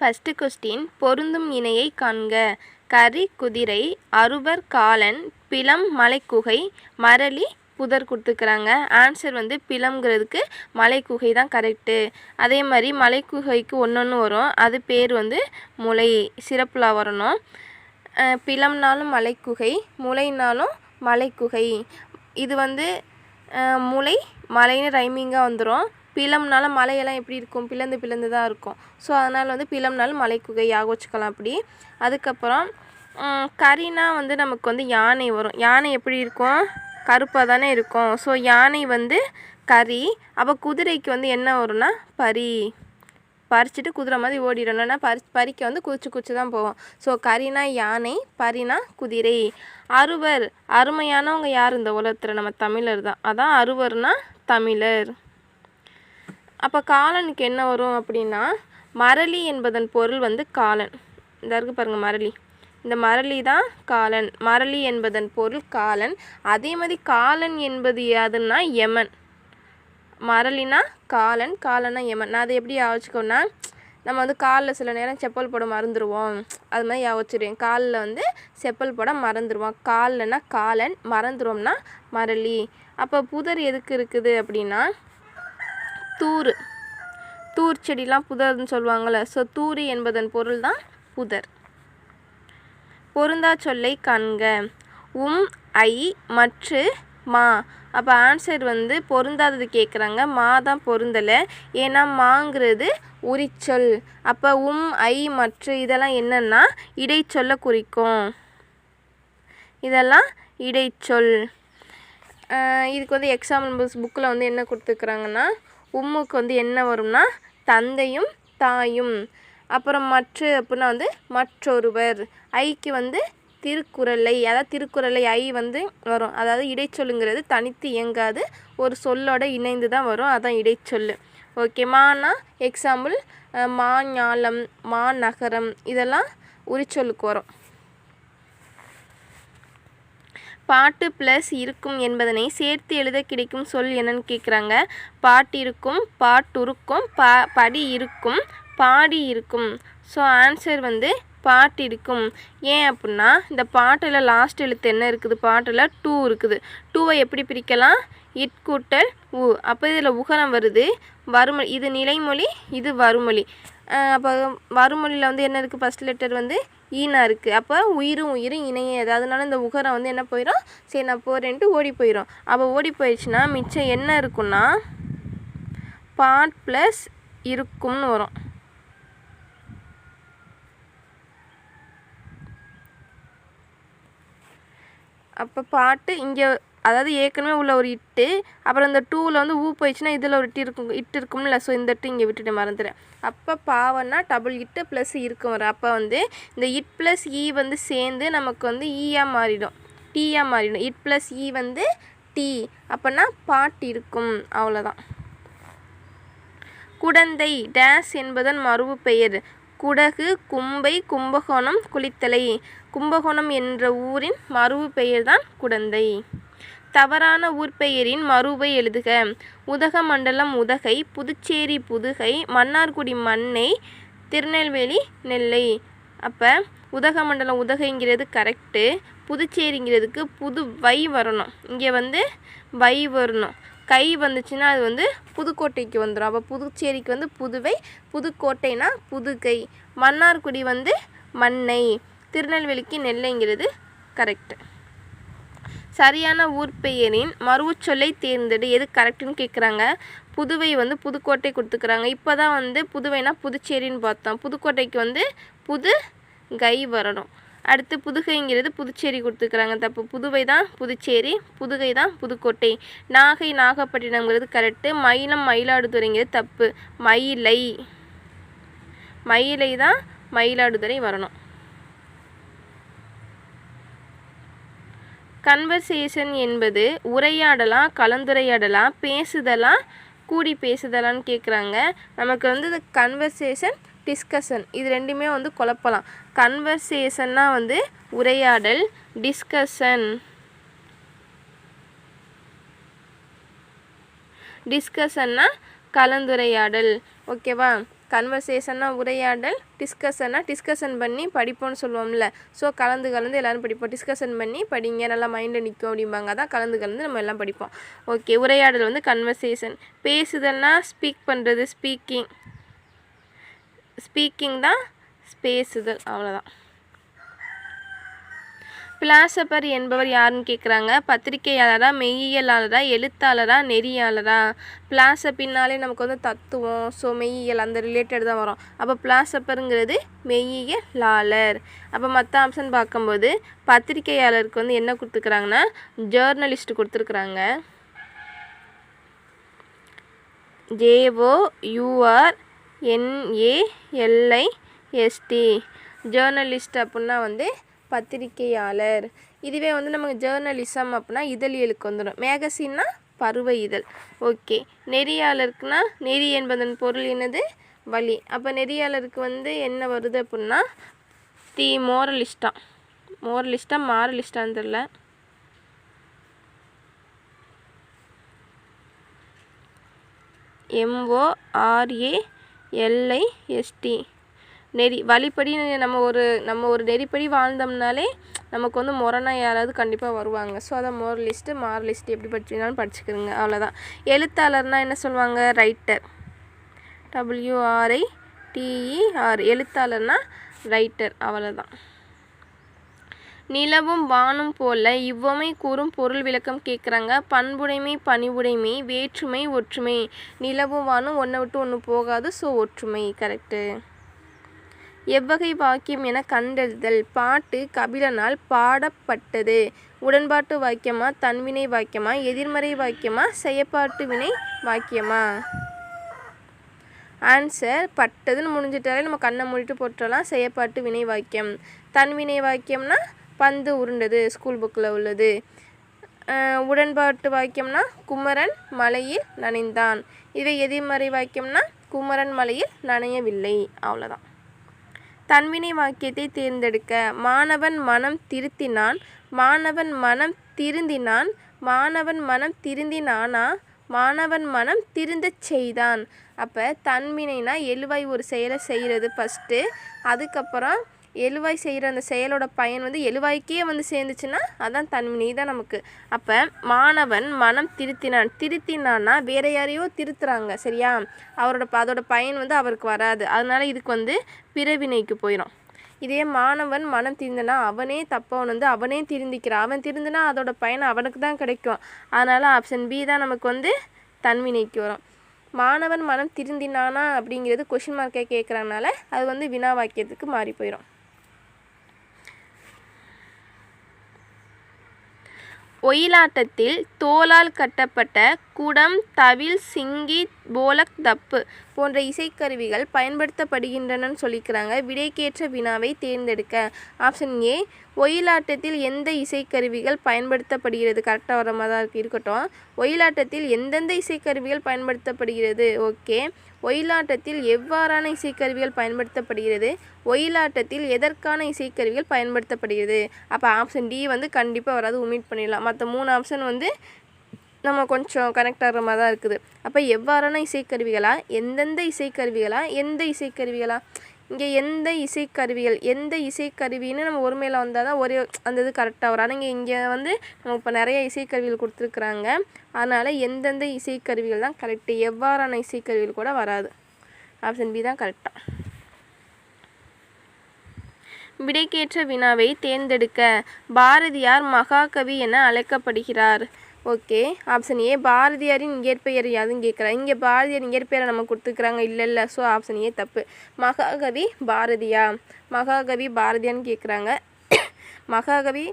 First question பொருந்தும் இணையை காண்க. கரி குதிரை அறுவர் காலன் பிலம் மலைக்குகை மரளி புதர் கொடுத்துக்கிறாங்க. ஆன்சர் வந்து பிலம்ங்கிறதுக்கு மலைக்குகை தான் கரெக்டு அதே மாதிரி மலைக்குகைக்கு ஒன்று ஒன்று வரும். அது பேர் வந்து முளை சிறப்பில் வரணும். பிலம்னாலும் மலைக்குகை முளைனாலும் மலைக்குகை. இது வந்து முளை மலைன்னு ரைமிங்காக வந்துடும் பிளம்னால மலையெல்லாம் எப்படி இருக்கும்? பிளந்து பிளந்து தான் இருக்கும். ஸோ அதனால் வந்து பிலம்னாலும் மலைக்குகை யாக வச்சுக்கலாம் அப்படி. அதுக்கப்புறம் கரினா வந்து நமக்கு வந்து யானை வரும். யானை எப்படி இருக்கும்? கருப்பாக தானே இருக்கும். ஸோ யானை வந்து கரி அப்போ குதிரைக்கு வந்து என்ன வரும்னா பரி பறிச்சுட்டு குதிரை மாதிரி ஓடிடும். பறி பறிக்க வந்து குதிச்சு குதிச்சு தான் போவோம். ஸோ கரினா யானை பரினா குதிரை. அறுவர். அருமையானவங்க யார் இந்த உலகத்தில்? நம்ம தமிழர் தான். அதான் அறுவர்னா தமிழர். அப்போ காலனுக்கு என்ன வரும் அப்படின்னா மரளி என்பதன் பொருள் வந்து காலன். இந்த இருக்கு பாருங்கள் மரளி. இந்த மரளி தான் காலன். மரளி என்பதன் பொருள் காலன். அதே மாதிரி காலன் என்பது யாதுன்னா யமன். மரளினா காலன் காலனா யமன். நான் அதை எப்படி யாவச்சுக்கோன்னா நம்ம வந்து காலில் சில நேரம் செப்பல் போட மறந்துடுவோம் அது மாதிரி யாவச்சிருவேன் காலில் வந்து செப்பல் போட மறந்துடுவோம் கால்லனா காலன் மறந்துடுவோம்னா மரளி. அப்போ புதர் எதுக்கு இருக்குது அப்படின்னா தூர் தூர் செடிலாம் புதர்னு சொல்லுவாங்கள்ல ஸோ தூரி என்பதன் பொருள் தான் புதர். பொருந்தா சொல்லை காண்க. உம் ஐ மற்று மா. அப்போ ஆன்சர் வந்து பொருந்தாதது கேட்குறாங்க மா தான் பொருந்தலை. ஏன்னா மாங்கிறது உரிச்சொல். அப்போ உம் ஐ மற்று இதெல்லாம் என்னென்னா இடைச்சொல்லை குறிக்கும். இதெல்லாம் இடைச்சொல். இதுக்கு வந்து எக்ஸாம்பிள் புக்ஸ் புக்கில் வந்து என்ன கொடுத்துருக்குறாங்கன்னா உம்முக்கு வந்து என்ன வரும்னா தந்தையும் தாயும். அப்புறம் மற்ற அப்படின்னா வந்து மற்றொருவர். ஐக்கு வந்து திருக்குறளை அதாவது திருக்குறளை ஐ வந்து வரும். அதாவது இடைச்சொல்லுங்கிறது தனித்து இயங்காது. ஒரு சொல்லோட இணைந்து தான் வரும். அதான் இடைச்சொல் ஓகே மானா எக்ஸாம்பிள் மா ஞாலம் மா நகரம் இதெல்லாம் உரிச்சொல்லுக்கு வரும். பாட்டு ப்ளஸ் இருக்கும் என்பதனை சேர்த்து எழுத கிடைக்கும் சொல் என்னன்னு கேட்குறாங்க பாட்டிருக்கும் பாட்டுருக்கும் பா படி இருக்கும் பாடி இருக்கும். ஸோ ஆன்சர் வந்து பாட்டு இருக்கும். ஏன் அப்படின்னா இந்த பாட்டில் லாஸ்ட் எழுத்து என்ன இருக்குது? பாட்டில் டூ இருக்குது. டூவை எப்படி பிரிக்கலாம்? இட் கூட்டல் உ. அப்போ இதில் உகரம் வருது. வறுமொழி இது நிலைமொழி இது வறுமொழி. அப்போ வறுமொழியில் வந்து என்ன இருக்குது ஃபஸ்ட் லெட்டர் வந்து ஈனா இருக்குது அப்போ உயிரும் உயிரும் இணையாது அதனால இந்த உகரம் வந்து என்ன போயிடும் சரி நான் போகிறேன்ட்டு ஓடி போயிடும் அப்போ ஓடி போயிடுச்சுன்னா மிச்சம் என்ன இருக்குன்னா பாட் ப்ளஸ் இருக்கும்னு வரும். அப்போ பாட்டு இங்கே அதாவது ஏற்கனவே உள்ள ஒரு இட்டு அப்புறம் இந்த டூவில் வந்து ஊ போயிடுச்சுன்னா இதில் ஒரு இட்டு இருக்கும் இட்டு இருக்கும்ல ஸோ இந்த இட்டு இங்கே விட்டுட்டு மறந்துடுறேன் அப்போ பாவன்னா டபுள் இட்டு ப்ளஸ் e இருக்கும் வரும் அப்போ வந்து இந்த இட் ப்ளஸ் இ e வந்து சேர்ந்து நமக்கு வந்து e ஈயாக மாறிடும். டீயாக மாறிடும். இட் ப்ளஸ் இ வந்து டீ அப்போனா பாட்டு இருக்கும். அவ்வளோதான் குடந்தை டேஸ் என்பதன் மறுவு பெயர் குடகு கும்பை கும்பகோணம் குளித்தலை. கும்பகோணம் என்ற ஊரின் மறுவு பெயர்தான் குடந்தை. தவறான ஊர்பெயரின் மறுவை எழுதுக. உதகமண்டலம் உதகை புதுச்சேரி புதுகை மன்னார்குடி மண்ணை திருநெல்வேலி நெல்லை. அப்போ உதகமண்டலம் உதகைங்கிறது கரெக்டு புதுச்சேரிங்கிறதுக்கு புது வை வரணும். இங்கே வந்து வை வரணும். கை வந்துச்சுன்னா அது வந்து புதுக்கோட்டைக்கு வந்துடும் அப்போ புதுச்சேரிக்கு வந்து புதுவை புதுக்கோட்டைனா புதுகை. மன்னார்குடி வந்து மண்ணை. திருநெல்வேலிக்கு நெல்லைங்கிறது கரெக்டு சரியான ஊர் பெயரின் மறுவுச்சொல்லை தேர்ந்தெடு. எது கரெக்டுன்னு கேட்குறாங்க புதுவை வந்து புதுக்கோட்டை கொடுத்துக்கிறாங்க. இப்போ தான் வந்து புதுவைனா புதுச்சேரின்னு பார்த்தோம். புதுக்கோட்டைக்கு வந்து புது கை வரணும். அடுத்து புதுகைங்கிறது புதுச்சேரி கொடுத்துக்கிறாங்க. தப்பு புதுவை தான் புதுச்சேரி புதுகை தான் புதுக்கோட்டை. நாகை நாகப்பட்டினம்ங்கிறது கரெக்டு மயிலம் மயிலாடுதுறைங்கிறது தப்பு. மயிலை. மயிலை தான் மயிலாடுதுறை வரணும். கன்வர்சேஷன் என்பது உரையாடலா கலந்துரையாடலா பேசுதலா கூடி பேசுதலான்னு கேட்குறாங்க நமக்கு வந்து இந்த கன்வர்சேஷன் டிஸ்கஷன் இது ரெண்டுமே வந்து குழப்பலாம். கன்வர்சேஷன்னா வந்து உரையாடல் டிஸ்கஷன் டிஸ்கஷன்னா கலந்துரையாடல். ஓகேவா கன்வர்சேஷன்னா உரையாடல் டிஸ்கஷன்னா டிஸ்கஷன் பண்ணி படிப்போம்னு சொல்லுவோம்ல. ஸோ கலந்து கலந்து எல்லோரும் படிப்போம். டிஸ்கஷன் பண்ணி படிங்க நல்லா மைண்டில் நிற்கும் அப்படிம்பாங்க. அதான் கலந்து கலந்து நம்ம எல்லாம் படிப்போம். ஓகே உரையாடல் வந்து கன்வர்சேஷன் பேசுதல்னா ஸ்பீக் பண்ணுறது ஸ்பீக்கிங் ஸ்பீக்கிங் தான் பேசுதல். அவ்வளோதான் பிலாசபர் என்பவர் யாருன்னு கேட்குறாங்க பத்திரிகையாளரா மெய்யியலாளரா எழுத்தாளரா நெறியாளரா? பிலாசபின்னாலே நமக்கு வந்து தத்துவம் ஸோ மெய்யியல் அந்த ரிலேட்டட் தான் வரும். அப்போ பிலாசபருங்கிறது மெய்யியலாளர். அப்போ மற்ற ஆப்ஷன் பார்க்கும்போது பத்திரிகையாளருக்கு வந்து என்ன கொடுத்துருக்குறாங்கன்னா ஜேர்னலிஸ்ட் கொடுத்துருக்குறாங்க. J O U R N A L I S T journalist அப்புடின்னா வந்து பத்திரிகையாளர் இதுவே வந்து நமக்கு ஜேர்னலிசம் அப்படின்னா இதழியலுக்கு வந்துடும் மேகசின்னா பருவ இதழ். ஓகே நெறியாளருக்குன்னா நெறி என்பதன் பொருள் என்னது? வழி. அப்போ நெறியாளருக்கு வந்து என்ன வருது அப்படின்னா தி மோரலிஸ்டா. மோரலிஸ்டா மாரலிஸ்டான்னு தெரில. எம்ஓஆர்ஏ எல்ஐஎஸ்டி நெறி வழிப்படி நம்ம ஒரு நம்ம ஒரு நெறிப்படி வாழ்ந்தோம்னாலே நமக்கு வந்து முரணா யாராவது கண்டிப்பாக வருவாங்க. ஸோ அதை மோரலிஸ்ட்டு மாரலிஸ்ட்டு எப்படி படிச்சினாலும் படிச்சுக்கிறோங்க அவ்வளோதான் எழுத்தாளர்னால் என்ன சொல்லுவாங்க? Writer W R I T E R எழுத்தாளர்னா writer அவ்வளோதான் நிலவும் வானும் போல இவ்வமை கூறும் பொருள் விளக்கம் கேட்குறாங்க. பண்புடைமை பணிவுடைமை வேற்றுமை ஒற்றுமை. நிலவும் வானும் ஒன்றை விட்டு ஒன்று போகாது. ஸோ ஒற்றுமை. கரெக்டு எவ்வகை வாக்கியம் என கண்டறிதல். பாட்டு கபிலனால் பாடப்பட்டது. உடன்பாட்டு வாக்கியமா தன்வினை வாக்கியமா எதிர்மறை வாக்கியமா செயப்பாட்டு வினை வாக்கியமா? ஆன்சர் பட்டதுன்னு முடிஞ்சிட்டாலே நம்ம கண்ணை மூடிட்டு போட்டுடலாம் செயப்பாட்டு வினை வாக்கியம். தன்வினை வாக்கியம்னா பந்து உருண்டது ஸ்கூல் புக்கில் உள்ளது. உடன்பாட்டு வாக்கியம்னா குமரன் மலையில் நனைந்தான். இதுவே எதிர்மறை வாக்கியம்னா குமரன் மலையில் நனையவில்லை. அவ்வளோதான் தன்வினை வாக்கியத்தை தேர்ந்தெடுக்க. மாணவன் மனம் திருத்தினான். மாணவன் மனம் திருந்தினான். மாணவன் மனம் திருந்தினானா? மாணவன் மனம் திருந்தச் செய்தான். அப்போ தன்வினைனா எழுவாய் ஒரு செயலை செய்கிறது ஃபஸ்ட்டு அதுக்கப்புறம் எழுவாய் செய்கிற அந்த செயலோட பயன் வந்து எழுவாய்க்கே வந்து சேர்ந்துச்சுன்னா அதான் தன்வினை தான் நமக்கு. அப்போ மாணவன் மனம் திருத்தினான். திருத்தினான்னா வேற யாரையோ திருத்துறாங்க சரியா? அவரோட ப- அதோட பயன் வந்து அவருக்கு வராது. அதனால இதுக்கு வந்து பிறவினைக்கு போயிடும் இதே மாணவன் மனம் திருந்தினா அவனே தப்பவன் வந்து அவனே திருந்திக்கிறான். அவன் திருந்தினா அதோட பயன் அவனுக்கு தான் கிடைக்கும். அதனால் ஆப்ஷன் பி தான் நமக்கு வந்து தன்வினைக்கு வரும். மாணவன் மனம் திருந்தினானா அப்படிங்கிறது கொஷின் மார்க்கே கேட்குறதுனால அது வந்து வினா வாக்கியத்துக்கு மாறி போயிடும் ஒயிலாட்டத்தில் தோலால் கட்டப்பட்ட குடம் தவில் சிங்கி போலக் தப்பு போன்ற இசைக்கருவிகள் பயன்படுத்தப்படுகின்றனன்னு சொல்லிக்கிறாங்க. விடைக்கேற்ற வினாவை தேர்ந்தெடுக்க. ஆப்ஷன் ஏ ஒயிலாட்டத்தில் எந்த இசைக்கருவிகள் பயன்படுத்தப்படுகிறது? கரெக்டாக வர மாதிரி தான் இருக்கட்டும். ஒயிலாட்டத்தில் எந்தெந்த இசைக்கருவிகள் பயன்படுத்தப்படுகிறது? ஓகே. ஒயிலாட்டத்தில் எவ்வாறான இசைக்கருவிகள் பயன்படுத்தப்படுகிறது? ஒயிலாட்டத்தில் எதற்கான இசைக்கருவிகள் பயன்படுத்தப்படுகிறது? அப்போ ஆப்ஷன் டி வந்து கண்டிப்பாக வராது. உமிட் பண்ணிடலாம். மற்ற மூணு ஆப்ஷன் வந்து நம்ம கொஞ்சம் கனெக்ட் ஆகிற மாதிரி தான் இருக்குது. அப்போ எவ்வாறான இசைக்கருவிகளா? எந்தெந்த இசைக்கருவிகளா? எந்த இசைக்கருவிகளா? இங்கே எந்த இசைக்கருவிகள்? எந்த இசைக்கருவின்னு நம்ம ஒருமையில் வந்தால் தான் ஒரே அந்த இது கரெக்டாக வரும். ஆனால் இங்கே இங்கே வந்து நம்ம இப்போ நிறைய இசைக்கருவிகள் கொடுத்துருக்குறாங்க. அதனால் எந்தெந்த இசைக்கருவிகள் தான் கரெக்டு எவ்வாறான இசைக்கருவிகள் கூட வராது. ஆப்ஷன் பி தான் கரெக்டாக விடைக்கேற்ற வினாவை தேர்ந்தெடுக்க பாரதியார் மகாகவி என அழைக்கப்படுகிறார். ஓகே ஆப்ஷன் ஏ பாரதியாரின் இயற்பெயர் யாதுன்னு கேட்குறாங்க இங்கே பாரதியார் இயற்பெயரை நம்ம கொடுத்துருக்குறாங்க இல்லை இல்லை. ஸோ ஆப்ஷன் ஏ தப்பு. மகாகவி பாரதியா? மகாகவி பாரதியான்னு கேட்குறாங்க. மகாகவி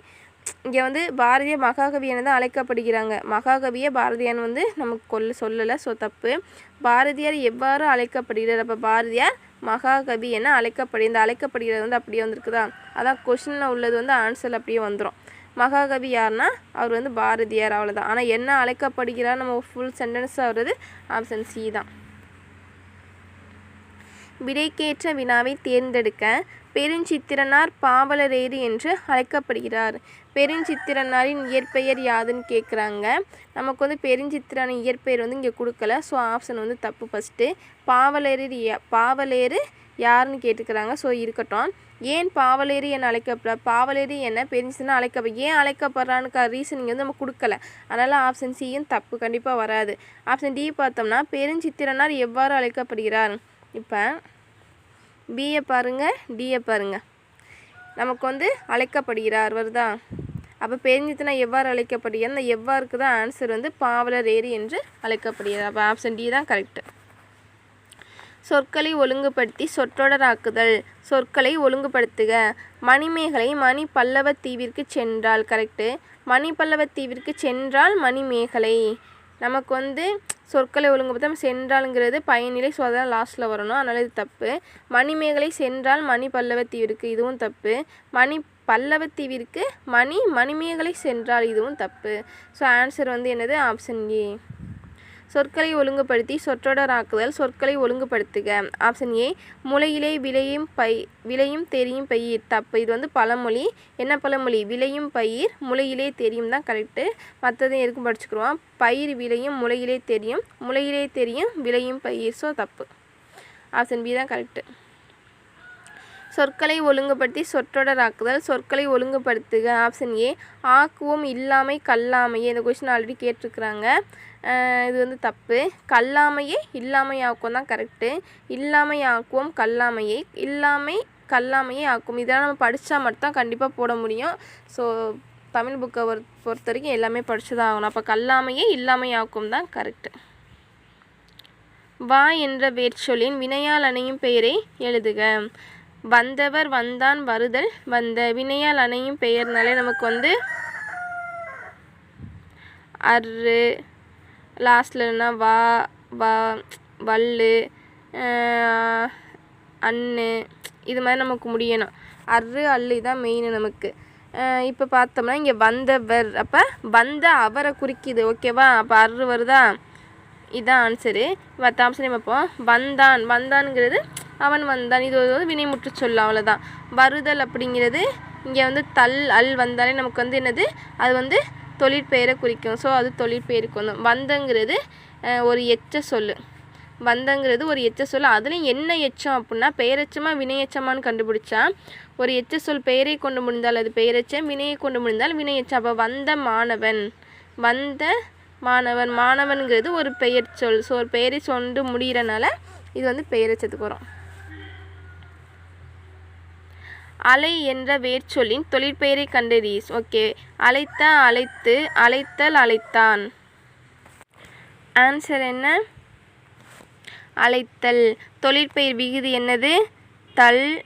இங்கே வந்து பாரதிய மகாகவி என தான் அழைக்கப்படுகிறாங்க. மகாகவியே பாரதியான்னு வந்து நமக்கு கொல்ல சொல்லலை. ஸோ தப்பு. பாரதியார் எவ்வாறு அழைக்கப்படுகிறார்? அப்போ பாரதியார் மகாகவி என அழைக்கப்படு இந்த அழைக்கப்படுகிறது வந்து அப்படியே வந்திருக்குதா? அதான் கொஷினில் உள்ளது வந்து ஆன்சர் அப்படியே வந்துடும் மகாகவி யார்னா அவர் வந்து பாரதியார் அவ்வளோதான் ஆனால் என்ன அழைக்கப்படுகிறார் நம்ம ஃபுல் சென்டென்ஸாக வருது ஆப்ஷன் சி தான். விடைக்கேற்ற வினாவை தேர்ந்தெடுக்க பெருஞ்சித்திரனார் பாவலரேறு என்று அழைக்கப்படுகிறார். பெருஞ்சித்திரனாரின் இயற்பெயர் யாதுன்னு கேட்குறாங்க நமக்கு வந்து பெருஞ்சித்திரனின் இயற்பெயர் வந்து இங்கே கொடுக்கல. ஸோ ஆப்ஷன் வந்து தப்பு ஃபஸ்ட்டு பாவலேறு யா- பாவலேறு யாருன்னு கேட்டுக்கிறாங்க. ஸோ இருக்கட்டும். ஏன் பாவலேரி என அழைக்கப்பட பாவலேரி என பெருஞ்சித்திரன் அழைக்கப்ப ஏன் அழைக்கப்படுறான்னு ரீசனிங் வந்து நம்ம கொடுக்கல. அதனால் ஆப்ஷன் சியும் தப்பு கண்டிப்பாக வராது. ஆப்ஷன் டி பார்த்தோம்னா பெருஞ்சித்திரனார் எவ்வாறு அழைக்கப்படுகிறார்? இப்போ பிஏ பாருங்க டிஏ பாருங்கள் நமக்கு வந்து அழைக்கப்படுகிறார் வருதா? அப்போ பெருஞ்சித்தனா எவ்வாறு அழைக்கப்படுகிறார்? அந்த எவ்வாறுக்கு தான் ஆன்சர் வந்து பாவலர் ஏரி என்று அழைக்கப்படுகிறார். அப்போ ஆப்ஷன் டி தான் கரெக்டு சொற்களை ஒழுங்குபடுத்தி சொற்றொடராக்குதல். சொற்களை ஒழுங்குபடுத்துக. மணிமேகலை மணி பல்லவ தீவிற்கு சென்றால். கரெக்டு மணி பல்லவ தீவிற்கு சென்றால் மணிமேகலை. நமக்கு வந்து சொற்களை ஒழுங்குபடுத்த சென்றாலுங்கிறது பயனிலை ஸோ அதெல்லாம் லாஸ்ட்டில் வரணும். அதனால் இது தப்பு. மணிமேகலை சென்றால் மணி பல்லவ தீவிற்கு இதுவும் தப்பு. மணி பல்லவ தீவிற்கு மணி மணிமேகலை சென்றால் இதுவும் தப்பு. ஸோ ஆன்சர் வந்து என்னது? ஆப்ஷன் ஏ சொற்களை ஒழுங்குபடுத்தி சொற்றொடராக்குதல் சொற்களை ஒழுங்குபடுத்துக. ஆப்ஷன் ஏ முளையிலே விளையும் பை விளையும் தெரியும் பயிர். தப்பு. இது வந்து பழமொழி. என்ன பழமொழி? விளையும் பயிர் முளையிலே தெரியும் தான் கரெக்டு மற்றதையும் எதுக்கும் படிச்சுக்கிடுவோம் பயிர் விளையும் முளையிலே தெரியும். முளையிலே தெரியும் விளையும் பயிர். ஸோ தப்பு. ஆப்ஷன் பி தான் கரெக்டு சொற்களை ஒழுங்குபடுத்தி சொற்றொடராக்குதல் சொற்களை ஒழுங்குபடுத்துக. ஆப்ஷன் ஏ ஆக்குவோம் இல்லாமை கல்லாமையே. இந்த கொஷின் ஆல்ரெடி கேட்டிருக்கிறாங்க. இது வந்து தப்பு. கல்லாமையே இல்லாமையாக்கும் தான் கரெக்டு இல்லாமை ஆக்குவோம் கல்லாமையை. இல்லாமை கல்லாமையே ஆக்கும். இதெல்லாம் நம்ம படித்தா மட்டும்தான் கண்டிப்பாக போட முடியும். ஸோ தமிழ் புக்கை பொறுத்த வரைக்கும் எல்லாமே படித்து தான் ஆகணும். அப்போ கல்லாமையே இல்லாமை ஆக்கும் தான் கரெக்டு வா என்ற வேர்ச்சொல்லின் வினையால் அணையும் பெயரை எழுதுக. வந்தவர் வந்தான் வருதல். வந்த வினையால் அணையும் பெயர்னாலே நமக்கு வந்து அரு லாஸ்ட்லன்னா வா வா வல்லு அன்னு இது மாதிரி நமக்கு முடியணும். அரு அல்லு தான் மெயின் நமக்கு. இப்போ பார்த்தோம்னா இங்கே வந்தவர். அப்போ வந்த அவரை குறிக்குது. ஓகேவா அப்போ அரு வருதா? இதுதான் ஆன்சரு மற்ற ஆப்ஷனையும் பார்ப்போம். வந்தான். வந்தான்ங்கிறது அவன் வந்தான். இது ஒரு வினைமுற்று சொல் அவ்வளோதான் வருதல் அப்படிங்கிறது இங்கே வந்து தல் அல் வந்தாலே நமக்கு வந்து என்னது? அது வந்து தொழிற்பெயரை குறிக்கும். ஸோ அது தொழிற்பெயருக்கு வந்து வந்தங்கிறது ஒரு எச்ச சொல் வந்தங்கிறது ஒரு எச்ச சொல் அதுலேயும் என்ன எச்சம் அப்படின்னா பெயரெச்சமா வினையெச்சமான்னு கண்டுபிடிச்சா ஒரு எச்ச சொல் பெயரை கொண்டு முடிந்தால் அது பெயரெச்சம் வினையை கொண்டு முடிந்தால் வினையச்சம். அப்போ வந்த மாணவன் வந்த மாணவன் மாணவன்கிறது ஒரு பெயர் சொல். ஸோ ஒரு பெயரை சொண்டு முடிகிறனால இது வந்து பெயரெச்சத்துக்கு வரும். அலை என்ற வேர்ச்சொல்லின் தொழிற்பெயரை கண்டறி. ஓகே. அழைத்த அழைத்து அழைத்தல் அழைத்தான். ஆன்சர் என்ன? அழைத்தல். தொழிற்பெயர் விகுதி என்னது? தல்.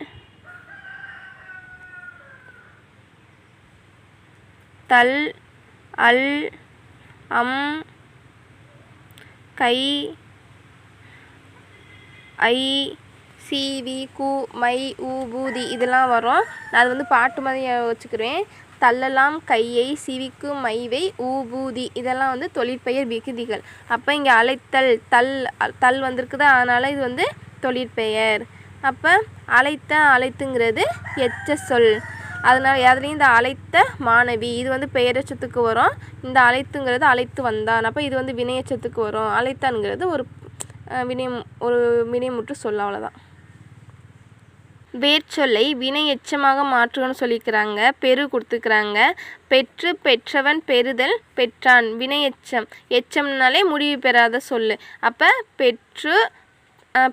தல் அல் அம் கை ஐ சிவி கு மை ஊ பூதி இதெல்லாம் வரும். நான் அது வந்து பாட்டு மாதிரி வச்சுக்கிறேன். தள்ளலாம் கையை சிவிக்கு மைவை ஊபூதி இதெல்லாம் வந்து தொழிற்பெயர் விகுதிகள். அப்போ இங்கே அழைத்தல் தல் தல் வந்திருக்குது. அதனால் இது வந்து தொழிற்பெயர். அப்போ அழைத்த அழைத்துங்கிறது எச்ச சொல். அதனால் அதுலேயும் இந்த அழைத்த மாணவி இது வந்து பெயரெச்சத்துக்கு வரும். இந்த அழைத்துங்கிறது அழைத்து வந்தான். அப்போ இது வந்து வினையச்சத்துக்கு வரும். அழைத்தான்ங்கிறது ஒரு வினை ஒரு வினைமுற்று சொல் அவ்வளோதான் வேர்ச்சொல்லை வினை எச்சமாக மாற்றுவன்னு சொல்லிக்கிறாங்க. பெரு கொடுத்துக்கிறாங்க. பெற்று பெற்றவன் பெறுதல் பெற்றான். வினை எச்சம். எச்சம்னாலே முடிவு பெறாத சொல்லு. அப்போ பெற்று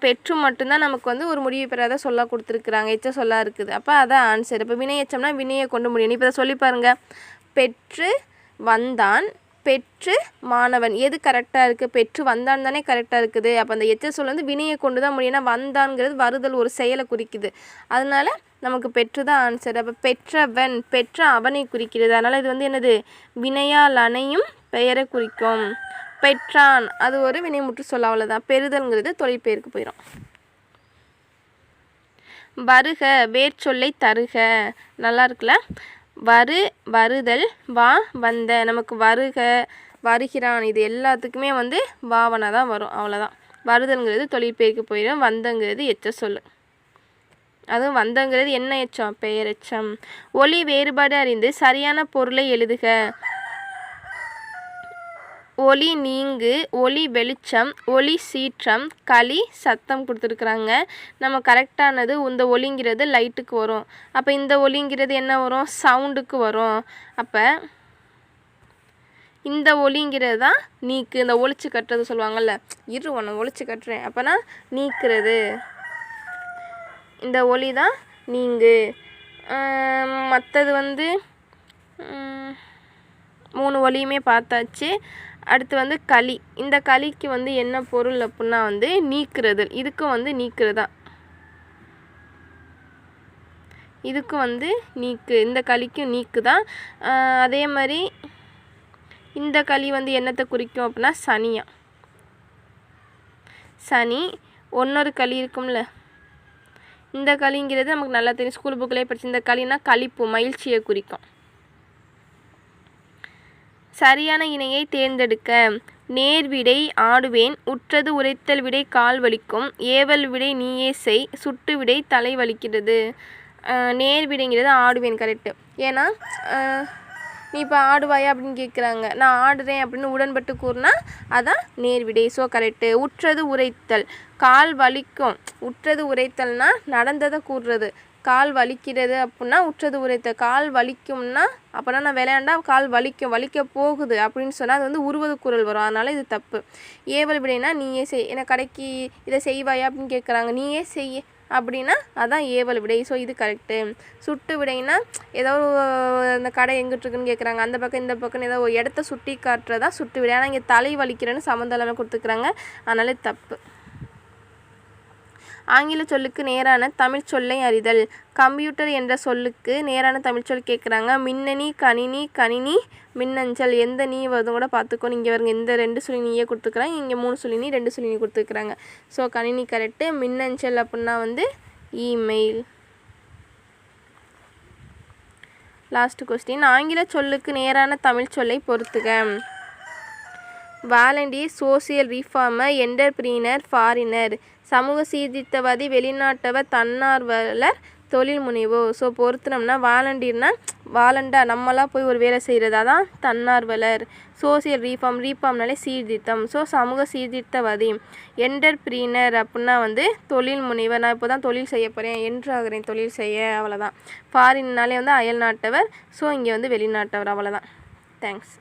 பெற்று மட்டும்தான் நமக்கு வந்து ஒரு முடிவு பெறாத சொல்லாக கொடுத்துருக்குறாங்க. எச்ச சொல்லாக இருக்குது. அப்போ அதான் ஆன்சர் இப்போ வினை எச்சம்னா வினையை கொண்டு முடியும். இப்போ சொல்லி பாருங்கள் பெற்று வந்தான் பெற்று மாணவன். எது கரெக்டாக இருக்குது பெற்று வந்தான் தானே கரெக்டாக இருக்குது. அப்போ அந்த எச்ச சொல் வந்து வினையை கொண்டு தான் முடியும் ஏன்னா வந்தான்ங்கிறது வருதல் ஒரு செயலை குறிக்குது. அதனால நமக்கு பெற்று தான் ஆன்சர் அப்போ பெற்றவன் பெற்ற அவனை குறிக்கிறது. அதனால் இது வந்து என்னது? வினையால் அணையும் பெயரை குறிக்கும். பெற்றான். அது ஒரு வினைமுற்று சொல்ல அவ்வளோதான் பெறுதல்ங்கிறது தொழிற்பெயருக்கு போயிடும் வருக வேர் சொல்லை தருக. நல்லா இருக்குல்ல? வரு வருதல் வா வந்த. நமக்கு வருக வருகிறான். இது எல்லாத்துக்குமே வந்து பாவனை தான் வரும். அவ்வளோதான் வருதல்ங்கிறது தொழிற்பெயர்க்கு போயிடும். வந்தங்கிறது எச்ச சொல்லு. அதுவும் வந்தங்கிறது என்ன எச்சம்? பெயர் எச்சம். வேறுபாடு அறிந்து சரியான பொருளை எழுதுக. ஒளி நீங்கு ஒளி வெளிச்சம் ஒளி சீற்றம் களி சத்தம் கொடுத்துருக்குறாங்க. நம்ம கரெக்டானது இந்த ஒலிங்கிறது லைட்டுக்கு வரும். அப்போ இந்த ஒலிங்கிறது என்ன வரும்? சவுண்டுக்கு வரும். அப்போ இந்த ஒலிங்கிறது தான் நீக்கு. இந்த ஒழிச்சு கட்டுறது சொல்லுவாங்கள்ல இரு ஒன்று ஒழிச்சு கட்டுறேன். அப்போனா நீக்கிறது. இந்த ஒலி தான் நீங்கு. மற்றது வந்து மூணு ஒலியுமே பார்த்தாச்சு. அடுத்து வந்து களி. இந்த களிக்கு வந்து என்ன பொருள் அப்புடின்னா வந்து நீக்கிறது இதுக்கும் வந்து நீக்கிறதா. இதுக்கும் வந்து நீக்கு. இந்த களிக்கும் நீக்கு தான் அதே மாதிரி இந்த களி வந்து என்னத்தை குறிக்கும் அப்படின்னா சனியா. சனி ஒன்னொரு களி இருக்கும்ல. இந்த களிங்கிறது நமக்கு நல்லா தெரியும். ஸ்கூல் புக்கிலே படிச்சு இந்த களினா களிப்பு மகிழ்ச்சியை குறிக்கும். சரியான இணையை தேர்ந்தெடுக்க. நேர் விடை ஆடுவேன். உற்றது உரைத்தல் விடை கால் வலிக்கும். ஏவல் விடை நீயே செய். சுட்டு விடை தலை வலிக்கிறது. நேர்விடைங்கிறது நேர் விடைங்கிறது ஆடுவேன் கரெக்டு ஏன்னா நீ இப்போ ஆடுவாயா அப்படின்னு கேட்குறாங்க நான் ஆடுறேன் அப்படின்னு உடன்பட்டு கூறினா அதான் நேர் விடை. ஸோ கரெக்டு உற்றது உரைத்தல். கால் வலிக்கும். உற்றது உரைத்தல்னா நடந்ததை கூறுறது. கால் வலிக்கிறது அப்படின்னா உற்றது உரைத்த கால் வலிக்கும்னா அப்போனா நான் விளையாண்டா கால் வலிக்கும் வலிக்க போகுது அப்படின்னு சொன்னால் அது வந்து உருவது குரல் வரும். அதனால் இது தப்பு. ஏவல் விடைனா நீயே செய் என்ன கடைக்கு இதை செய்வாயா அப்படின்னு கேட்குறாங்க நீயே செய் அப்படின்னா அதான் ஏவல் விடை ஸோ இது கரெக்டு சுட்டு விடைனா ஏதோ அந்த கடை எங்கிட்டு இருக்குன்னு கேட்குறாங்க அந்த பக்கம் இந்த பக்கம் ஏதோ ஒரு இடத்த சுட்டி காட்டுறதா சுட்டு விடை. ஆனால் இங்கே தலை வலிக்கிறேன்னு சம்மந்தம் எல்லாமே கொடுத்துக்கிறாங்க. அதனால தப்பு. ஆங்கில சொல்லுக்கு நேரான தமிழ் சொல்லை அறிதல். கம்ப்யூட்டர் என்ற சொல்லுக்கு நேரான தமிழ் சொல் கேட்குறாங்க மின்னணி கணினி கணினி மின்னஞ்சல். எந்த நீ வருதும் கூட பார்த்துக்கோ இங்கே வருங்க இந்த ரெண்டு சொல்லி நீயே கொடுத்துக்கிறாங்க இங்கே மூணு சொல்லி நீ ரெண்டு சொல்லி நீ கொடுத்துருக்குறாங்க ஸோ கணினி கரெக்டு மின்னஞ்சல் அப்படின்னா வந்து இமெயில் லாஸ்ட் கொஸ்டின் ஆங்கில சொல்லுக்கு நேரான தமிழ் சொல்லை பொறுத்துக. Volunteer social reformer entrepreneur foreigner. சமூக சீர்திருத்தவாதி வெளிநாட்டவர் தன்னார்வலர் தொழில் முனைவோ ஸோ பொருத்தினோம்னா வாலண்டியர்னா வாலண்டா நம்மளாம் போய் ஒரு வேலை செய்கிறதா தான் தன்னார்வலர். சோசியல் ரீஃபார்ம் ரீஃபார்ம்னாலே சீர்திருத்தம். ஸோ சமூக சீர்திருத்தவாதி என்டர்பிரீனர் அப்படின்னா வந்து தொழில் முனைவர். நான் இப்போ தான் தொழில் செய்ய போகிறேன் என்றாகிறேன் தொழில் செய்ய. அவ்வளோதான் ஃபாரின்னாலே வந்து அயல் நாட்டவர் ஸோ இங்கே வந்து வெளிநாட்டவர். அவ்வளோதான் தேங்க்ஸ்